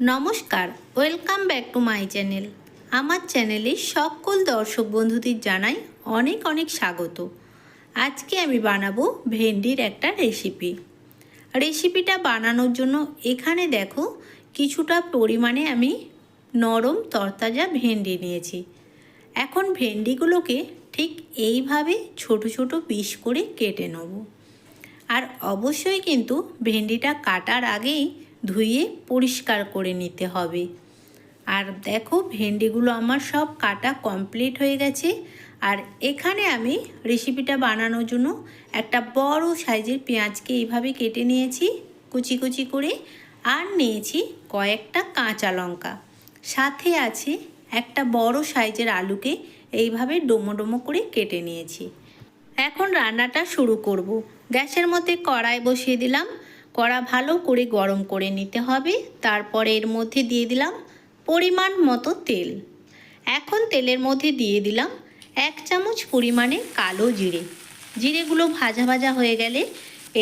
নমস্কার, welcome back to my channel. আমার চ্যানেলে সকল দর্শক বন্ধুদের জানাই অনেক অনেক স্বাগত। আজকে আমি বানাবো ভেন্ডির একটা রেসিপি। রেসিপিটা বানানোর জন্য এখানে দেখো, কিছুটা পরিমাণে আমি নরম তরতাজা ভেন্ডি নিয়েছি। এখন ভেন্ডিগুলোকে ঠিক এইভাবে ছোট ছোট পিস করে কেটে নেব। আর অবশ্যই কিন্তু ভেন্ডিটা কাটার আগেই ধুয়ে পরিষ্কার করে নিতে হবে। আর দেখো ভেন্ডিগুলো আমার সব কাটা কমপ্লিট হয়ে গেছে। আর এখানে আমি রেসিপিটা বানানোর জন্য একটা বড় সাইজের পেঁয়াজকে এইভাবে কেটে নিয়েছি, কুচি কুচি করে, আর নিয়েছি কয়েকটা কাঁচা লঙ্কা। সাথে আছে একটা বড় সাইজের আলুকে এইভাবে ডোমো ডোমো করে কেটে নিয়েছি। এখন রান্নাটা শুরু করব। গ্যাসের মধ্যে কড়াই বসিয়ে দিলাম। কড়া ভালো করে গরম করে নিতে হবে। তারপরে এর মধ্যে দিয়ে দিলাম পরিমাণ মতো তেল। এখন তেলের মধ্যে দিয়ে দিলাম এক চামচ পরিমাণে কালো জিরে। জিরেগুলো ভাজা ভাজা হয়ে গেলে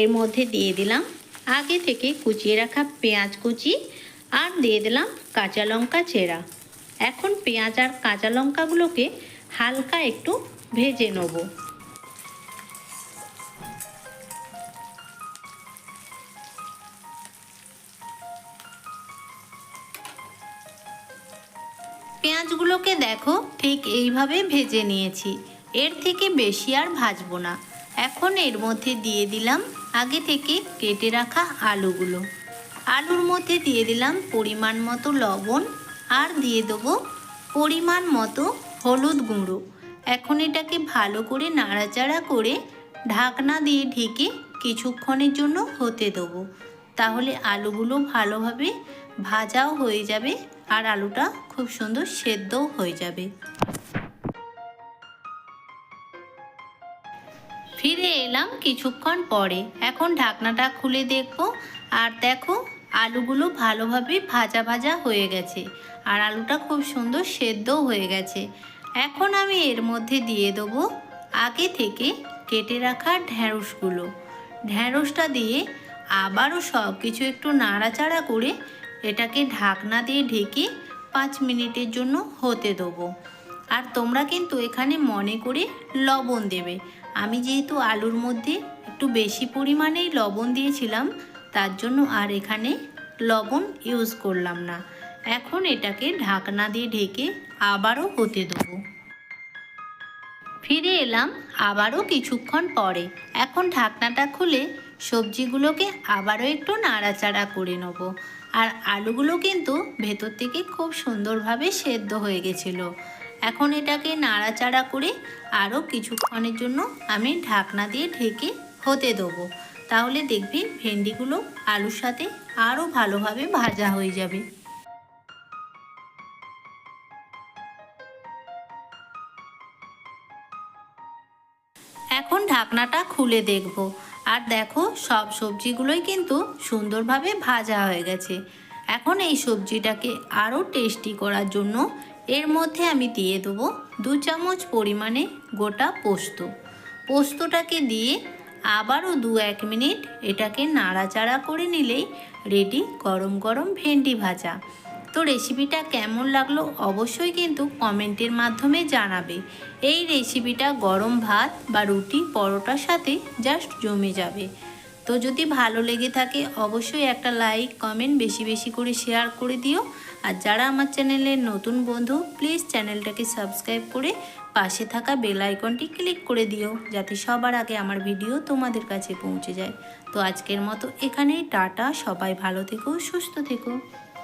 এর মধ্যে দিয়ে দিলাম আগে থেকে কুচিয়ে রাখা পেঁয়াজ কুচি আর দিয়ে দিলাম কাঁচা লঙ্কা চেরা। এখন পেঁয়াজ আর কাঁচা লঙ্কাগুলোকে হালকা একটু ভেজে নেব। পেঁয়াজগুলোকে দেখো, ঠিক এইভাবে ভেজে নিয়েছি। এর থেকে বেশি আর ভাজবো না। এখন এর মধ্যে দিয়ে দিলাম আগে থেকে কেটে রাখা আলুগুলো। আলুর মধ্যে দিয়ে দিলাম পরিমাণ মতো লবণ আর দিয়ে দেবো পরিমাণ মতো হলুদ গুঁড়ো। এখন এটাকে ভালো করে নাড়াচাড়া করে ঢাকনা দিয়ে ঢেকে কিছুক্ষণের জন্য হতে দেবো। তাহলে আলুগুলো ভালোভাবে ভাজাও হয়ে যাবে আর আলুটা খুব সুন্দর সেদ্ধও হয়ে যাবে। ফিরে এলাম কিছুক্ষণ পরে। এখন ঢাকনাটা খুলে দেখব। আর দেখো, আলুগুলো ভালোভাবে ভাজা ভাজা হয়ে গেছে আর আলুটা খুব সুন্দর সেদ্ধও হয়ে গেছে। এখন আমি এর মধ্যে দিয়ে দেবো আগে থেকে কেটে রাখা ঢ্যাঁড়সগুলো ঢ্যাঁড়সটা দিয়ে আবারও সব কিছু একটু নাড়াচাড়া করে এটাকে ঢাকনা দিয়ে ঢেকে পাঁচ মিনিটের জন্য হতে দেবো। আর তোমরা কিন্তু এখানে মনে করে লবণ দেবে। আমি যেহেতু আলুর মধ্যে একটু বেশি পরিমাণেই লবণ দিয়েছিলাম, তার জন্য আর এখানে লবণ ইউজ করলাম না। এখন এটাকে ঢাকনা দিয়ে ঢেকে আবারও হতে দেবো। ফিরে এলাম আবারও কিছুক্ষণ পরে। এখন ঢাকনাটা খুলে সবজিগুলোকে আবারও একটু নাড়াচাড়া করে নেব। আর আলুগুলো কিন্তু ভেতর থেকে খুব সুন্দরভাবে সেদ্ধ হয়ে গেছিল। এখন এটাকে নাড়াচাড়া করে আরও কিছুক্ষণের জন্য আমি ঢাকনা দিয়ে ঢেকে হতে দেবো। তাহলে দেখবি ভেন্ডিগুলো আলুর সাথে আরও ভালোভাবে ভাজা হয়ে যাবে। এখন ঢাকনাটা খুলে দেখব। আর দেখো, সব সবজিগুলোই কিন্তু সুন্দরভাবে ভাজা হয়ে গেছে। এখন এই সবজিটাকে আরও টেস্টি করার জন্য এর মধ্যে আমি দিয়ে দেবো দু চামচ পরিমাণে গোটা পোস্ত। পোস্তটাকে দিয়ে আবারও দু এক মিনিট এটাকে নাড়াচাড়া করে নিলেই রেডি গরম গরম ভেন্ডি ভাজা। তো রেসিপিটা কেমন লাগল অবশ্যই কিন্তু কমেন্টের মাধ্যমে জানাবে। এই রেসিপিটা গরম ভাত বা রুটি পরোটার সাথে জাস্ট জমে যাবে। তো যদি ভালো লেগে থাকে অবশ্যই একটা লাইক কমেন্ট বেশি বেশি করে শেয়ার করে দিও। আর যারা আমার চ্যানেলের নতুন বন্ধু প্লিজ চ্যানেলটাকে সাবস্ক্রাইব করে পাশে থাকা বেল আইকনটি ক্লিক করে দিও, যাতে সবার আগে আমার ভিডিও তোমাদের কাছে পৌঁছে যায়। তো আজকের মতো এখানেই, টাটা, সবাই ভালো থেকো, সুস্থ থেকো।